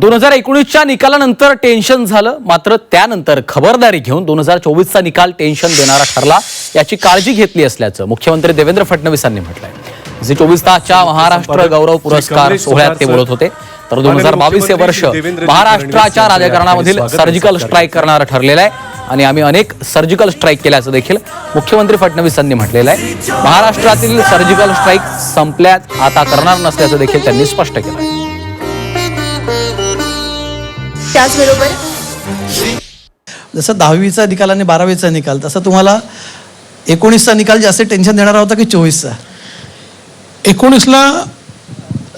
दोन हजार एकोणीसच्या निकालानंतर टेन्शन झालं. मात्र त्यानंतर खबरदारी घेऊन दोन हजार चोवीसचा निकाल टेन्शन देणारा ठरला. याची काळजी घेतली असल्याचं मुख्यमंत्री देवेंद्र फडणवीसांनी म्हटलंय. जे चोवीस तासच्या महाराष्ट्र गौरव पुरस्कार सोहळ्यात ते बोलत होते. तर दोन हजार बावीस हे वर्ष महाराष्ट्राच्या राजकारणामधील सर्जिकल स्ट्राईक करणारं ठरलेलं आहे. आणि आम्ही अनेक सर्जिकल स्ट्राईक केल्याचं देखील मुख्यमंत्री फडणवीसांनी म्हटलेलं आहे. महाराष्ट्रातील सर्जिकल स्ट्राईक संपल्यात आता करणार नसल्याचं देखील त्यांनी स्पष्ट केलं त्याचबरोबर जसं दहावीचा निकाल आणि बारावीचा निकाल तसं तुम्हाला एकोणीसचा निकाल जास्त टेन्शन देणारा होता की चोवीसचा? एकोणीसला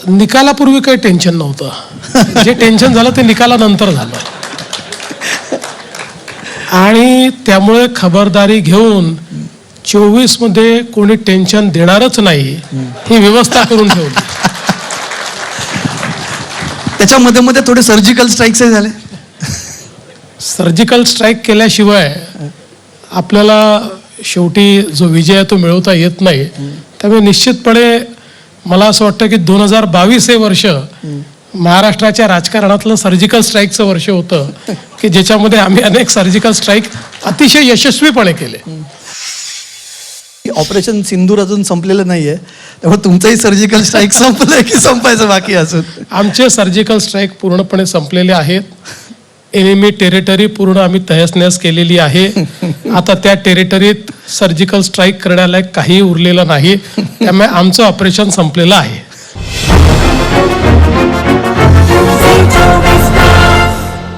निकालापूर्वी काही टेन्शन नव्हतं. जे टेन्शन झालं ते निकालानंतर झालं. आणि त्यामुळे खबरदारी घेऊन चोवीसमध्ये कोणी टेन्शन देणारच नाही ही व्यवस्था करून ठेवली. त्याच्या मध्ये मध्ये थोडे सर्जिकल स्ट्राईक्स झाले. सर्जिकल स्ट्राईक केल्याशिवाय आपल्याला शेवटी जो विजय आहे तो मिळवता येत नाही. त्यामुळे निश्चितपणे मला असं वाटतं की दोन हजार बावीस हे वर्ष महाराष्ट्राच्या राजकारणातलं सर्जिकल स्ट्राईकचं वर्ष होतं की ज्याच्यामध्ये आम्ही अनेक सर्जिकल स्ट्राईक अतिशय यशस्वीपणे केले. ऑपरेशन सिंदूर अजून संपलेलं नाही आहे त्यामुळे तुमचंही सर्जिकल स्ट्राईक संपलंय की संपायचं बाकी अजून? आमचे सर्जिकल स्ट्राईक पूर्णपणे संपलेले आहेत. एनिमी टेरिटरी पूर्ण आम्ही तहसनहस केलेली आहे. आता त्या टेरिटरीत सर्जिकल स्ट्राईक करण्याला काही उरलेलं नाही. त्यामुळे आमचं ऑपरेशन संपलेलं आहे.